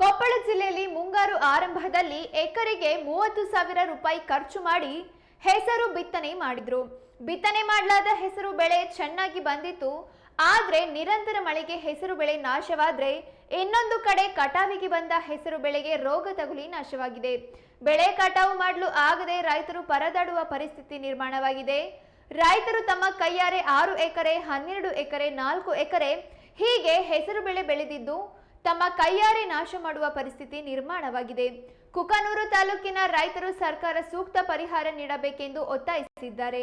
ಕೊಪ್ಪಳ ಜಿಲ್ಲೆಯಲ್ಲಿ ಮುಂಗಾರು ಆರಂಭದಲ್ಲಿ ಎಕರೆಗೆ ಮೂವತ್ತು ಸಾವಿರ ರೂಪಾಯಿ ಖರ್ಚು ಮಾಡಿ ಹೆಸರು ಬಿತ್ತನೆ ಮಾಡಿದ್ರು. ಬಿತ್ತನೆ ಮಾಡಲಾದ ಹೆಸರು ಬೆಳೆ ಚೆನ್ನಾಗಿ ಬಂದಿತ್ತು. ಆದ್ರೆ ನಿರಂತರ ಮಳೆಗೆ ಹೆಸರು ಬೆಳೆ ನಾಶವಾದ್ರೆ ಇನ್ನೊಂದು ಕಡೆ ಕಟಾವಿಗೆ ಬಂದ ಹೆಸರು ಬೆಳೆಗೆ ರೋಗ ತಗುಲಿ ನಾಶವಾಗಿದೆ. ಬೆಳೆ ಕಟಾವು ಮಾಡಲು ಆಗದೆ ರೈತರು ಪರದಾಡುವ ಪರಿಸ್ಥಿತಿ ನಿರ್ಮಾಣವಾಗಿದೆ. ರೈತರು ತಮ್ಮ ಕೈಯಾರೆ ಆರು ಎಕರೆ, ಹನ್ನೆರಡು ಎಕರೆ, ನಾಲ್ಕು ಎಕರೆ ಹೀಗೆ ಹೆಸರು ಬೆಳೆ ಬೆಳೆದಿದ್ದು ತಮ್ಮ ಕೈಯಾರೆ ನಾಶ ಮಾಡುವ ಪರಿಸ್ಥಿತಿ ನಿರ್ಮಾಣವಾಗಿದೆ. ಕುಕನೂರು ತಾಲೂಕಿನ ರೈತರು ಸರ್ಕಾರ ಸೂಕ್ತ ಪರಿಹಾರ ನೀಡಬೇಕೆಂದು ಒತ್ತಾಯಿಸಿದ್ದಾರೆ.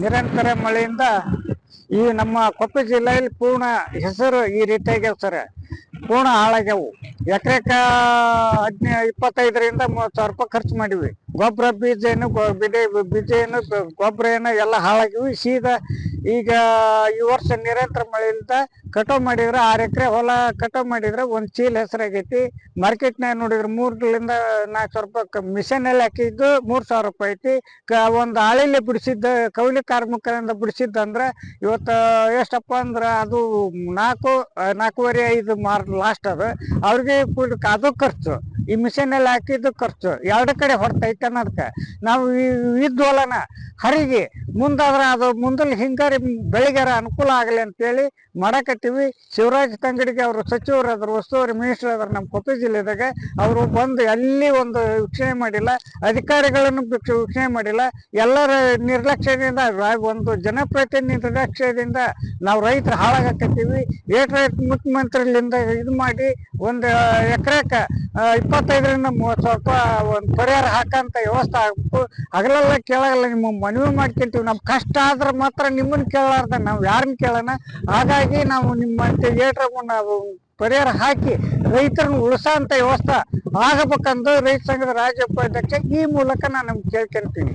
ನಿರಂತರ ಮಳೆಯಿಂದ ಈ ನಮ್ಮ ಕೊಪ್ಪಳ ಜಿಲ್ಲೆಯಲ್ಲಿ ಪೂರ್ಣ ಹೆಸರು ಈ ರೀತಿಯಾಗ್ಯಾವ ಸರ್. ಪೂರ್ಣ ಹಾಳಾಗ್ಯಾವು. ಎಕರೆಕ ಹದಿನೈ, ಇಪ್ಪತ್ತೈದರಿಂದ ಮೂವತ್ತು ಸಾವಿರ ರೂಪಾಯಿ ಖರ್ಚು ಮಾಡಿವಿ. ಗೊಬ್ಬರ ಬೀಜ ಏನು ಬೀಜ ಏನು ಗೊಬ್ಬರ ಏನು ಎಲ್ಲ ಹಾಳಾಗಿವಿ ಸೀದಾ ಈಗ ಈ ವರ್ಷ ನಿರಂತರ ಮಳೆಯಿಂದ ಕಟಾವ್ ಮಾಡಿದ್ರೆ ಆರು ಎಕರೆ ಹೊಲ ಕಟಾವ್ ಮಾಡಿದ್ರೆ ಒಂದ್ ಚೀಲ ಹೆಸರಾಗೈತಿ. ಮಾರ್ಕೆಟ್ನಾಗ ನೋಡಿದ್ರೆ ಮೂರ್ಲಿಂದ ನಾಲ್ಕು ಸಾವಿರ ರೂಪಾಯಿ ಮಿಷನ್ ಅಲ್ಲಿ ಹಾಕಿದ್ದು ಮೂರ್ ಸಾವಿರ ರೂಪಾಯಿ ಐತಿ. ಒಂದು ಹಾಳಿಲಿ ಬಿಡಿಸಿದ್ದ ಕೌಲಿ ಕಾರ್ಮಿಕರಿಂದ ಬಿಡಿಸಿದ್ದಂದ್ರ ಇವತ್ತು ಎಷ್ಟಪ್ಪ ಅಂದ್ರ ಅದು ನಾಲ್ಕು ನಾಲ್ಕೂವರೆ ಐದು ಮಾರ್ ಲಾಸ್ಟ್ ಅದು. ಅವ್ರಿಗೆ ಅದು ಖರ್ಚು. ಈ ಮಿಷನ್ ಅಲ್ಲಿ ಹಾಕಿದ್ದು ಖರ್ಚು. ಎರಡು ಕಡೆ ಹೊರ್ತೈತೆ ಅನ್ನೋದಕ್ಕೆ ನಾವು ಇದ್ವಲ್ಲನ ಹರಿಗೆ, ಮುಂದಾದ್ರೆ ಅದು ಮುಂದಲ್ಲಿ ಹಿಂಗಾರಿ ಬೆಳಿಗಾರ ಅನುಕೂಲ ಆಗಲಿ ಅಂತೇಳಿ ಮಾಡಕತ್ತೀವಿ. ಶಿವರಾಜ್ ತಂಗಡಿಗೆ ಅವರು ಸಚಿವರು ಅದ್ರ ಉಸ್ತುವಾರಿ ಮಿನಿಸ್ಟರ್ ಅದ್ರ ನಮ್ಮ ಕೊಪ್ಪಳ ಜಿಲ್ಲೆದಾಗ ಅವರು ಬಂದು ಅಲ್ಲಿ ಒಂದು ವೀಕ್ಷಣೆ ಮಾಡಿಲ್ಲ, ಅಧಿಕಾರಿಗಳನ್ನು ವೀಕ್ಷ- ವೀಕ್ಷಣೆ ಮಾಡಿಲ್ಲ. ಎಲ್ಲರ ನಿರ್ಲಕ್ಷ್ಯದಿಂದ, ಒಂದು ಜನಪ್ರತಿನಿಧಿ ನಿರ್ಲಕ್ಷ್ಯದಿಂದ ನಾವು ರೈತರು ಹಾಳಾಗಕತ್ತೀವಿ. ಏಟ್ ರೈತ ಮುಖ್ಯಮಂತ್ರಿಲಿಂದ ಇದು ಮಾಡಿ ಒಂದು ಎಕರೆಕ ಇಪ್ಪತ್ತೈದರಿಂದ ಮೂವತ್ತು ಸಾವಿರ ರೂಪಾಯಿ ಒಂದು ಪರಿಹಾರ ಹಾಕಂತ ವ್ಯವಸ್ಥೆ ಆಗ್ಬೇಕು. ಹಗಲೆಲ್ಲ ಕೇಳಲ್ಲ ನಿಮ್ಮ ಮನವಿ ಮಾಡ್ಕೊಂತೀವಿ. ನಮ್ ಕಷ್ಟ ಆದ್ರೆ ಮಾತ್ರ ನಿಮ್ಮನ್ನ ಕೇಳಲಾರ್ದ, ನಾವು ಯಾರನ್ನ ಕೇಳೋಣ? ಹಾಗಾಗಿ ನಾವು ನಿಮ್ಮ ಏಟ್ರ ಪರಿಹಾರ ಹಾಕಿ ರೈತರನ್ನ ಅಂತ ವ್ಯವಸ್ಥೆ ಆಗಬೇಕಂದು ರೈತ ಸಂಘದ ರಾಜ್ಯ ಉಪಾಧ್ಯಕ್ಷ ಈ ಮೂಲಕ ನಾನು ಕೇಳ್ಕೊಂತೀನಿ.